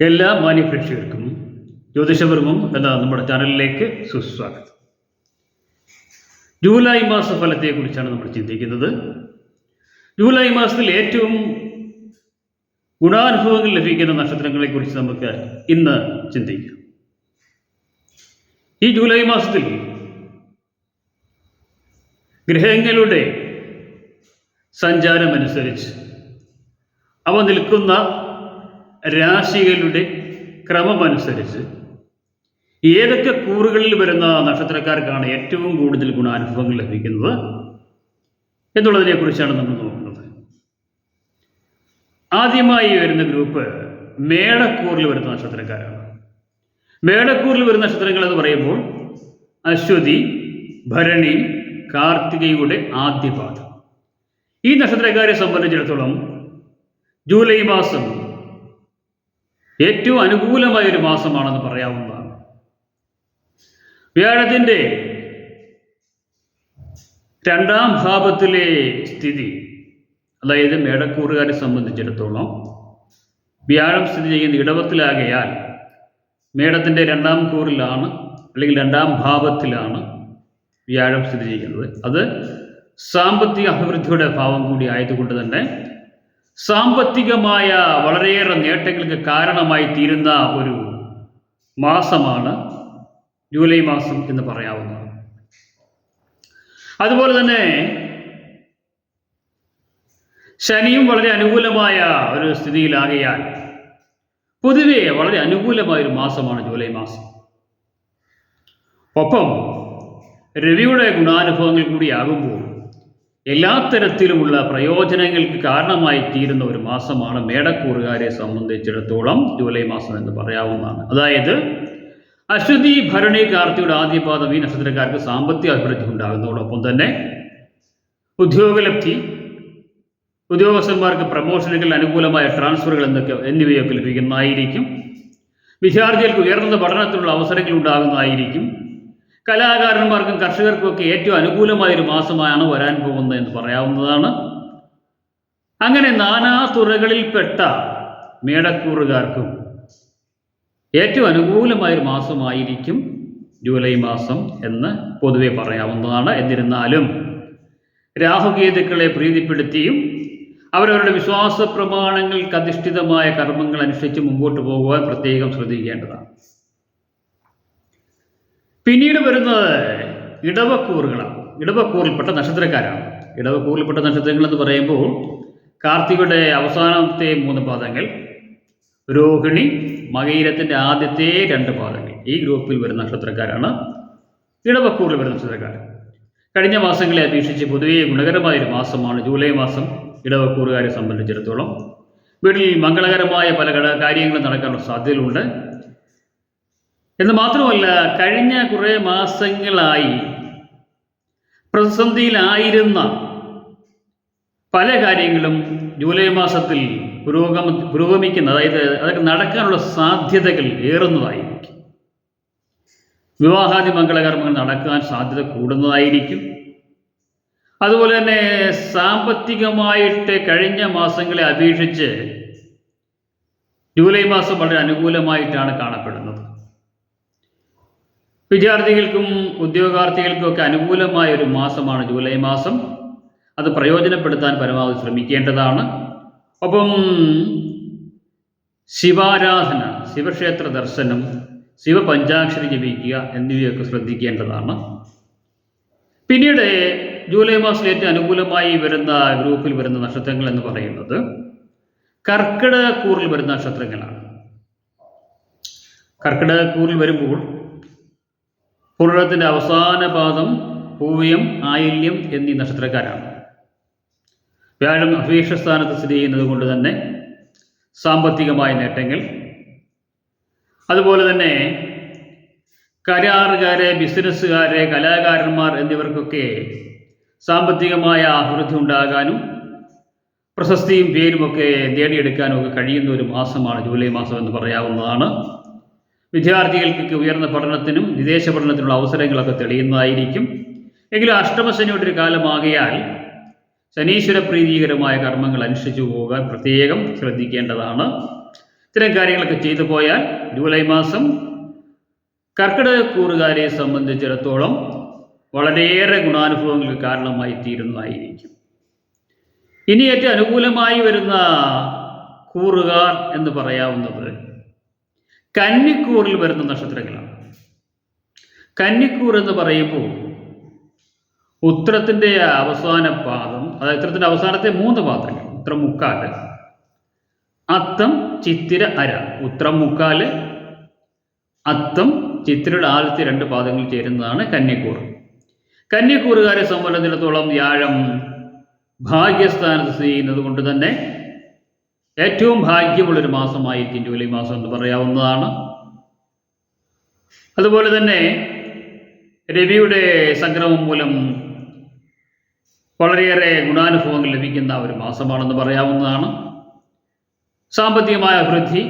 എല്ലാ മാന്യപ്രേക്ഷകർക്കും ജ്യോതിഷവർമ്മം എന്ന നമ്മുടെ ചാനലിലേക്ക് സുസ്വാഗതം. ജൂലൈ മാസ ഫലത്തെക്കുറിച്ചാണ് നമ്മൾ ചിന്തിക്കുന്നത്. ജൂലൈ മാസത്തിൽ ഏറ്റവും ഗുണാനുഭവങ്ങൾ ലഭിക്കുന്ന നക്ഷത്രങ്ങളെക്കുറിച്ച് നമുക്ക് ഇന്ന് ചിന്തിക്കാം. ഈ ജൂലൈ മാസത്തിൽ ഗ്രഹങ്ങളുടെ സഞ്ചാരമനുസരിച്ച് അവ നിൽക്കുന്ന രാശികളുടെ ക്രമമനുസരിച്ച് ഏതൊക്കെ കൂറുകളിൽ വരുന്ന നക്ഷത്രക്കാർക്കാണ് ഏറ്റവും കൂടുതൽ ഗുണാനുഭവങ്ങൾ ലഭിക്കുന്നത് എന്നുള്ളതിനെക്കുറിച്ചാണ് നമ്മൾ നോക്കുന്നത്. ആദ്യമായി വരുന്ന ഗ്രൂപ്പ് മേടക്കൂറിൽ വരുന്ന നക്ഷത്രക്കാരാണ്. മേടക്കൂറിൽ വരുന്ന നക്ഷത്രങ്ങൾ എന്ന് പറയുമ്പോൾ അശ്വതി ഭരണി കാർത്തികയുടെ ആദ്യപാദം. ഈ നക്ഷത്രക്കാരെ സംബന്ധിച്ചിടത്തോളം ജൂലൈ മാസം ഏറ്റവും അനുകൂലമായ ഒരു മാസമാണെന്ന് പറയാവുന്നതാണ്. വ്യാഴത്തിന്റെ രണ്ടാം ഭാവത്തിലെ സ്ഥിതി അതായത് മേടക്കൂറുകാരെ സംബന്ധിച്ചിടത്തോളം വ്യാഴം സ്ഥിതി ചെയ്യുന്ന ഇടവത്തിലാകയാൽ മേടത്തിന്റെ രണ്ടാം കൂറിലാണ് അല്ലെങ്കിൽ രണ്ടാം ഭാവത്തിലാണ് വ്യാഴം സ്ഥിതി ചെയ്യുന്നത്. അത് സാമ്പത്തിക അഭിവൃദ്ധിയുടെ ഭാവം കൂടി ആയതുകൊണ്ട് തന്നെ സാമ്പത്തികമായ വളരെയേറെ നേട്ടങ്ങൾക്ക് കാരണമായി തീരുന്ന ഒരു മാസമാണ് ജൂലൈ മാസം എന്ന് പറയാവുന്നത്. അതുപോലെ തന്നെ ശനിയും വളരെ അനുകൂലമായ ഒരു സ്ഥിതിയിലാകയാൽ പൊതുവെ വളരെ അനുകൂലമായ ഒരു മാസമാണ് ജൂലൈ മാസം. ഒപ്പം രവിയുടെ ഗുണാനുഭവങ്ങൾ കൂടിയാകുമ്പോൾ എല്ലാ തരത്തിലുമുള്ള പ്രയോജനങ്ങൾക്ക് കാരണമായി തീരുന്ന ഒരു മാസമാണ് മേടക്കൂറുകാരെ സംബന്ധിച്ചിടത്തോളം ജൂലൈ മാസം എന്ന് പറയാവുന്നതാണ്. അതായത് അശ്വതി ഭരണി കാർത്തിയുടെ ആദ്യപാദം ഈ നക്ഷത്രക്കാർക്ക് സാമ്പത്തിക അഭിവൃദ്ധി ഉണ്ടാകുന്നതോടൊപ്പം തന്നെ ഉദ്യോഗലബ്ധി ഉദ്യോഗസ്ഥന്മാർക്ക് പ്രമോഷനുകൾ അനുകൂലമായ ട്രാൻസ്ഫറുകൾ എന്തൊക്കെ എന്നിവയൊക്കെ ലഭിക്കുന്നതായിരിക്കും. വിദ്യാർത്ഥികൾക്ക് ഉയർന്ന പഠനത്തിനുള്ള അവസരങ്ങൾ ഉണ്ടാകുന്നതായിരിക്കും. കലാകാരന്മാർക്കും കർഷകർക്കും ഒക്കെ ഏറ്റവും അനുകൂലമായ ഒരു മാസമാണ് വരാൻ പോകുന്നത് എന്ന് പറയാവുന്നതാണ്. അങ്ങനെ നാനാ തുറകളിൽപ്പെട്ട മേടക്കൂറുകാർക്കും ഏറ്റവും അനുകൂലമായ ഒരു മാസമായിരിക്കും ജൂലൈ മാസം എന്ന് പൊതുവെ പറയാവുന്നതാണ്. എന്നിരുന്നാലും രാഹുകേതുക്കളെ പ്രീതിപ്പെടുത്തിയും അവരവരുടെ വിശ്വാസ പ്രമാണങ്ങൾക്ക് അധിഷ്ഠിതമായ കർമ്മങ്ങൾ അനുഷ്ഠിച്ച് മുമ്പോട്ട് പോകുവാൻ പ്രത്യേകം ശ്രദ്ധിക്കേണ്ടതാണ്. പിന്നീട് വരുന്നത് ഇടവക്കൂറുകളാണ് ഇടവക്കൂറിൽപ്പെട്ട നക്ഷത്രക്കാരാണ്. ഇടവക്കൂറിൽപ്പെട്ട നക്ഷത്രങ്ങൾ എന്ന് പറയുമ്പോൾ കാർത്തികയുടെ അവസാനത്തെ മൂന്ന് പാദങ്ങൾ രോഹിണി മകയിരത്തിന്റെ ആദ്യത്തെ രണ്ട് പാദങ്ങൾ. ഈ ഗ്രൂപ്പിൽ വരുന്ന നക്ഷത്രക്കാരാണ് ഇടവക്കൂറിൽ വരുന്ന നക്ഷത്രക്കാർ. കഴിഞ്ഞ മാസങ്ങളെ അപേക്ഷിച്ച് പൊതുവേ ഗുണകരമായ ഒരു മാസമാണ് ജൂലൈ മാസം ഇടവക്കൂറുകാരെ സംബന്ധിച്ചിടത്തോളം. വീട്ടിൽ മംഗളകരമായ പല കാര്യങ്ങളും നടക്കാനുള്ള സാധ്യതകളുണ്ട്. എന്ന് മാത്രമല്ല കഴിഞ്ഞ കുറേ മാസങ്ങളായി പ്രതിസന്ധിയിലായിരുന്ന പല കാര്യങ്ങളും ജൂലൈ മാസത്തിൽ പുരോഗമ പുരോഗമിക്കുന്ന അതായത് അതൊക്കെ നടക്കാനുള്ള സാധ്യതകൾ ഏറുന്നതായിരിക്കും. വിവാഹാദി മംഗളകർമ്മങ്ങൾ നടക്കാൻ സാധ്യത കൂടുന്നതായിരിക്കും. അതുപോലെ തന്നെ സാമ്പത്തികമായിട്ട് കഴിഞ്ഞ മാസങ്ങളെ അപേക്ഷിച്ച് ജൂലൈ മാസം വളരെ അനുകൂലമായിട്ടാണ് കാണപ്പെടുന്നത്. വിദ്യാർത്ഥികൾക്കും ഉദ്യോഗാർത്ഥികൾക്കും ഒക്കെ അനുകൂലമായ ഒരു മാസമാണ് ജൂലൈ മാസം. അത് പ്രയോജനപ്പെടുത്താൻ പരമാവധി ശ്രമിക്കേണ്ടതാണ്. ഒപ്പം ശിവാരാധന ശിവക്ഷേത്ര ദർശനം ശിവപഞ്ചാക്ഷരി ജപിക്കുക എന്നിവയൊക്കെ ശ്രദ്ധിക്കേണ്ടതാണ്. പിന്നീട് ജൂലൈ മാസത്തിൽ ഏറ്റവും അനുകൂലമായി വരുന്ന ഗ്രൂപ്പിൽ വരുന്ന നക്ഷത്രങ്ങൾ എന്ന് പറയുന്നത് കർക്കിടക കൂറിൽ വരുന്ന നക്ഷത്രങ്ങളാണ്. കർക്കിടക കൂറിൽ വരുമ്പോൾ പുരുഷത്തിന്റെ അവസാന പാദം പൂവ്യം ആയില്യം എന്നീ നക്ഷത്രക്കാരാണ്. വ്യാഴം അഭീഷ സ്ഥാനത്ത് സ്ഥിതി ചെയ്യുന്നത് കൊണ്ട് തന്നെ സാമ്പത്തികമായ നേട്ടങ്ങൾ. അതുപോലെ തന്നെ കരാറുകാരെ ബിസിനസ്സുകാരെ കലാകാരന്മാർ എന്നിവർക്കൊക്കെ സാമ്പത്തികമായ അഭിവൃദ്ധി ഉണ്ടാകാനും പ്രശസ്തിയും പേരുമൊക്കെ നേടിയെടുക്കാനും ഒക്കെ കഴിയുന്ന ഒരു മാസമാണ് ജൂലൈ മാസം എന്ന് പറയാവുന്നതാണ്. വിദ്യാർത്ഥികൾക്ക് ഉയർന്ന പഠനത്തിനും വിദേശ പഠനത്തിനുള്ള അവസരങ്ങളൊക്കെ തെളിയുന്നതായിരിക്കും. എങ്കിലും അഷ്ടമശനിയുടെ ഒരു കാലമാകിയാൽ ശനീശ്വര പ്രീതികരമായ കർമ്മങ്ങൾ അനുഷ്ഠിച്ചു പോകാൻ പ്രത്യേകം ശ്രദ്ധിക്കേണ്ടതാണ്. ഇത്തരം കാര്യങ്ങളൊക്കെ ചെയ്തു പോയാൽ ജൂലൈ മാസം കർക്കിടക കൂറുകാരെ സംബന്ധിച്ചിടത്തോളം വളരെയേറെ ഗുണാനുഭവങ്ങൾക്ക് കാരണമായി തീരുന്നതായിരിക്കും. ഇനി ഏറ്റവും അനുകൂലമായി വരുന്ന കൂറുകാർ എന്ന് പറയാവുന്നത് കന്നിക്കൂറിൽ വരുന്ന നക്ഷത്രങ്ങളാണ്. കന്നിക്കൂർ എന്ന് പറയുമ്പോൾ ഉത്തരത്തിന്റെ അവസാന പാദം അതായത് ഉത്തരത്തിന്റെ അവസാനത്തെ മൂന്ന് പാദങ്ങൾ ഉത്തരം മുക്കാൽ അത്തം ചിത്തിര അര. ഉത്തരം മുക്കാൽ അത്തം ചിത്തിരയുടെ ആദ്യത്തെ രണ്ട് പാദങ്ങൾ ചേരുന്നതാണ് കന്യക്കൂർ കന്യക്കൂറുകാരെ സംബന്ധിച്ചിടത്തോളം വ്യാഴം ഭാഗ്യസ്ഥാനത്ത് ചെയ്യുന്നത് കൊണ്ട് തന്നെ ഏറ്റവും ഭാഗ്യമുള്ളൊരു മാസമായിരിക്കും ജൂലൈ മാസം എന്ന് പറയാവുന്നതാണ്. അതുപോലെ തന്നെ രവിയുടെ സംക്രമം മൂലം വളരെയേറെ ഗുണാനുഭവങ്ങൾ ലഭിക്കുന്ന ഒരു മാസമാണെന്ന് പറയാവുന്നതാണ്. സാമ്പത്തികമായ അഭിവൃദ്ധി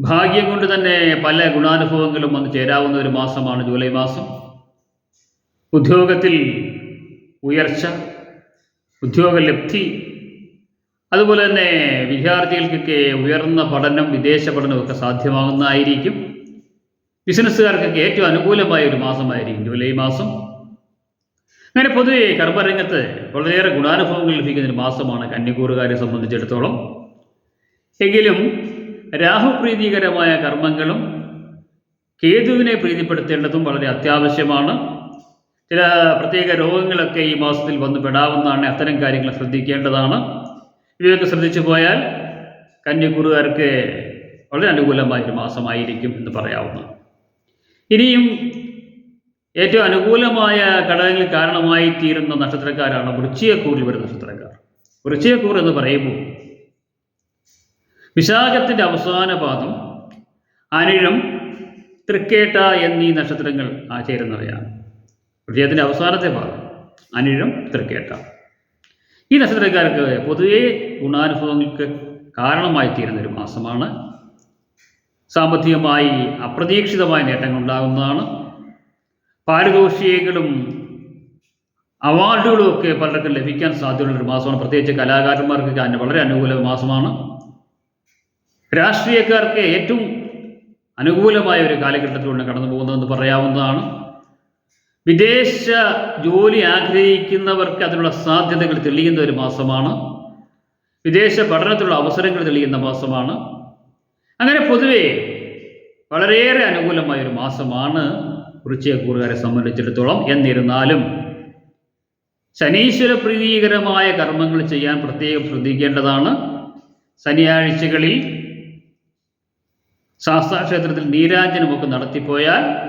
ഭാഗ്യം കൊണ്ട് തന്നെ പല ഗുണാനുഭവങ്ങളും വന്ന് ചേരാവുന്ന ഒരു മാസമാണ് ജൂലൈ മാസം. ഉദ്യോഗത്തിൽ ഉയർച്ച ഉദ്യോഗലബ്ധി അതുപോലെ തന്നെ വിദ്യാർത്ഥികൾക്കൊക്കെ ഉയർന്ന പഠനം വിദേശ പഠനമൊക്കെ സാധ്യമാകുന്നതായിരിക്കും. ബിസിനസ്സുകാർക്കൊക്കെ ഏറ്റവും അനുകൂലമായ ഒരു മാസമായിരിക്കും ജൂലൈ മാസം. അങ്ങനെ പൊതുവെ കർമ്മരംഗത്ത് വളരെയേറെ ഗുണാനുഭവങ്ങൾ ലഭിക്കുന്ന ഒരു മാസമാണ് കന്നിക്കൂറുകാരെ സംബന്ധിച്ചിടത്തോളം. എങ്കിലും രാഹുപ്രീതികരമായ കർമ്മങ്ങളും കേതുവിനെ പ്രീതിപ്പെടുത്തേണ്ടതും വളരെ അത്യാവശ്യമാണ്. ചില പ്രത്യേക രോഗങ്ങളൊക്കെ ഈ മാസത്തിൽ വന്നു പെടാവുന്നതാണ്. അത്തരം കാര്യങ്ങൾ ശ്രദ്ധിക്കേണ്ടതാണ്. ഇവയൊക്കെ ശ്രദ്ധിച്ചു പോയാൽ കന്യക്കുറുകാർക്ക് വളരെ അനുകൂലമായ ഒരു മാസമായിരിക്കും എന്ന് പറയാവുന്നു. ഇനിയും ഏറ്റവും അനുകൂലമായ ഘടകങ്ങൾ കാരണമായി തീരുന്ന നക്ഷത്രക്കാരാണ് വൃശ്ചികക്കൂറിൽ വരുന്ന നക്ഷത്രക്കാർ. വൃശ്ചികക്കൂർ എന്ന് പറയുമ്പോൾ വിശാഖത്തിന്റെ അവസാന പാദം അനിഴം തൃക്കേട്ട എന്നീ നക്ഷത്രങ്ങൾ ചേരുന്നവയാണ് വൃശ്ചികത്തിന്റെ അവസാനത്തെ പാദം അനിഴം തൃക്കേട്ട. ഈ നക്ഷത്രക്കാർക്ക് പൊതുവേ ഗുണാനുഭവങ്ങൾക്ക് കാരണമായി തീരുന്ന ഒരു മാസമാണ്. സാമ്പത്തികമായി അപ്രതീക്ഷിതമായ നേട്ടങ്ങൾ ഉണ്ടാകുന്നതാണ്. പാരിതോഷികങ്ങളും അവാർഡുകളും ഒക്കെ പലർക്കും ലഭിക്കാൻ സാധ്യതയുള്ള ഒരു മാസമാണ്. പ്രത്യേകിച്ച് കലാകാരന്മാർക്ക് വളരെ അനുകൂല മാസമാണ്. രാഷ്ട്രീയക്കാർക്ക് ഏറ്റവും അനുകൂലമായ ഒരു കാലഘട്ടത്തിലൂടെ കടന്നു പോകുന്നതെന്ന് പറയാവുന്നതാണ്. വിദേശ ജോലി ആഗ്രഹിക്കുന്നവർക്ക് അതിനുള്ള സാധ്യതകൾ തെളിയുന്ന ഒരു മാസമാണ്. വിദേശ പഠനത്തിനുള്ള അവസരങ്ങൾ തെളിയുന്ന മാസമാണ്. അങ്ങനെ പൊതുവേ വളരെയേറെ അനുകൂലമായ ഒരു മാസമാണ് വൃശ്ചികക്കൂറുകാരെ സംബന്ധിച്ചിടത്തോളം. എന്നിരുന്നാലും ശനീശ്വര പ്രീതികരമായ കർമ്മങ്ങൾ ചെയ്യാൻ പ്രത്യേകം ശ്രദ്ധിക്കേണ്ടതാണ്. ശനിയാഴ്ചകളിൽ ശാസ്താക്ഷേത്രത്തിൽ നീരാഞ്ജനമൊക്കെ നടത്തിപ്പോയാൽ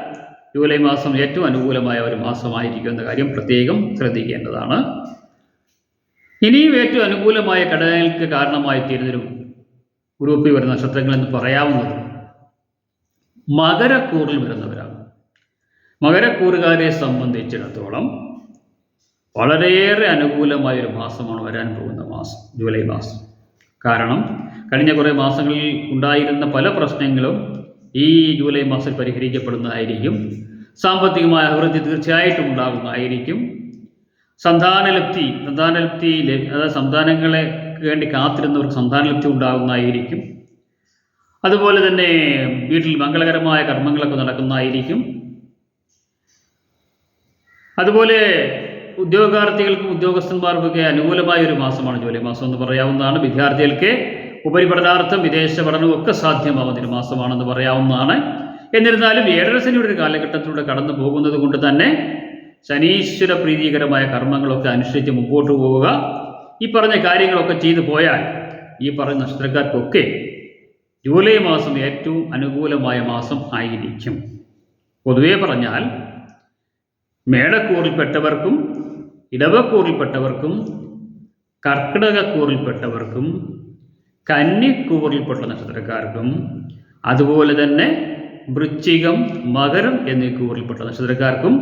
ജൂലൈ മാസം ഏറ്റവും അനുകൂലമായ ഒരു മാസമായിരിക്കും എന്ന കാര്യം പ്രത്യേകം ശ്രദ്ധിക്കേണ്ടതാണ്. ഇനിയും ഏറ്റവും അനുകൂലമായ ഘടകങ്ങൾക്ക് കാരണമായി തീരുന്നൊരു ഗ്രൂപ്പിൽ വരുന്ന നക്ഷത്രങ്ങൾ എന്ന് പറയാവുന്നത് മകരക്കൂറിൽ വരുന്നവരാണ്. മകരക്കൂറുകാരെ സംബന്ധിച്ചിടത്തോളം വളരെയേറെ അനുകൂലമായ ഒരു മാസമാണ് വരാൻ പോകുന്ന മാസം ജൂലൈ മാസം. കാരണം കഴിഞ്ഞ കുറേ മാസങ്ങളിൽ ഉണ്ടായിരുന്ന പല പ്രശ്നങ്ങളും ഈ ജൂലൈ മാസം പരിഹരിക്കപ്പെടുന്നതായിരിക്കും. സാമ്പത്തികമായ അഭിവൃദ്ധി തീർച്ചയായിട്ടും ഉണ്ടാകുന്നതായിരിക്കും. സന്താനലബ്ധി സന്താനലബ്ധി അതായത് സന്താനങ്ങളെ വേണ്ടി കാത്തിരുന്നവർക്ക് സന്താനലബ്ധി ഉണ്ടാകുന്നതായിരിക്കും. അതുപോലെ തന്നെ വീട്ടിൽ മംഗളകരമായ കർമ്മങ്ങളൊക്കെ നടക്കുന്നതായിരിക്കും. അതുപോലെ ഉദ്യോഗാർത്ഥികൾക്കും ഉദ്യോഗസ്ഥന്മാർക്കൊക്കെ അനുകൂലമായ ഒരു മാസമാണ് ജൂലൈ മാസം എന്ന് പറയാവുന്നതാണ്. വിദ്യാർത്ഥികൾക്ക് ഉപരിപഠനാർത്ഥം വിദേശ പഠനവും ഒക്കെ സാധ്യമാവുന്ന മാസമാണെന്ന് പറയാവുന്നതാണ്. എന്നിരുന്നാലും ഏഴര ശനിയുടെ ഒരു കാലഘട്ടത്തിലൂടെ കടന്നു പോകുന്നത് കൊണ്ട് തന്നെ ശനീശ്വര പ്രീതികരമായ കർമ്മങ്ങളൊക്കെ അനുഷ്ഠിച്ച് മുമ്പോട്ട് പോവുക. ഈ പറഞ്ഞ കാര്യങ്ങളൊക്കെ ചെയ്തു പോയാൽ ഈ പറഞ്ഞ നക്ഷത്രക്കാർക്കൊക്കെ ജൂലൈ മാസം ഏറ്റവും അനുകൂലമായ മാസം ആയിരിക്കും. പൊതുവേ പറഞ്ഞാൽ മേടക്കൂറിൽപ്പെട്ടവർക്കും ഇടവക്കൂറിൽപ്പെട്ടവർക്കും കർക്കിടകക്കൂറിൽപ്പെട്ടവർക്കും കന്നിക്കൂറിൽപ്പെട്ട നക്ഷത്രക്കാർക്കും അതുപോലെ തന്നെ വൃശ്ചികം മകരം എന്നീ കൂറിൽപ്പെട്ട നക്ഷത്രക്കാർക്കും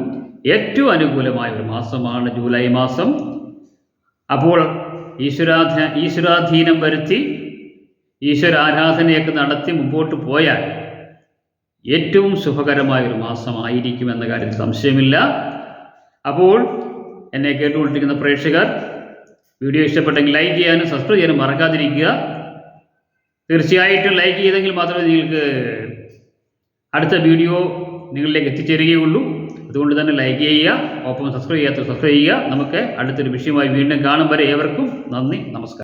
ഏറ്റവും അനുകൂലമായ ഒരു മാസമാണ് ജൂലൈ മാസം. അപ്പോൾ ഈശ്വരാധ ഈശ്വരാധീനം വരുത്തി ഈശ്വരാരാധനയൊക്കെ നടത്തി മുമ്പോട്ട് പോയാൽ ഏറ്റവും ശുഭകരമായ ഒരു മാസമായിരിക്കും എന്ന കാര്യത്തിൽ സംശയമില്ല. അപ്പോൾ എന്നെ കേട്ടുകൊണ്ടിരിക്കുന്ന പ്രേക്ഷകർ വീഡിയോ ഇഷ്ടപ്പെട്ടെങ്കിൽ ലൈക്ക് ചെയ്യാനും സബ്സ്ക്രൈബ് ചെയ്യാനും മറക്കാതിരിക്കുക. തീർച്ചയായിട്ടും ലൈക്ക് ചെയ്തെങ്കിൽ മാത്രമേ നിങ്ങൾക്ക് അടുത്ത വീഡിയോ നിങ്ങളിലേക്ക് എത്തിച്ചേരുകയുള്ളൂ. അതുകൊണ്ട് തന്നെ ലൈക്ക് ചെയ്യുക ഒപ്പം സബ്സ്ക്രൈബ് ചെയ്യാത്ത സബ്സ്ക്രൈബ് ചെയ്യുക. നമുക്ക് അടുത്തൊരു വിഷയമായി വീണ്ടും കാണും. വരെ ഏവർക്കും നന്ദി നമസ്കാരം.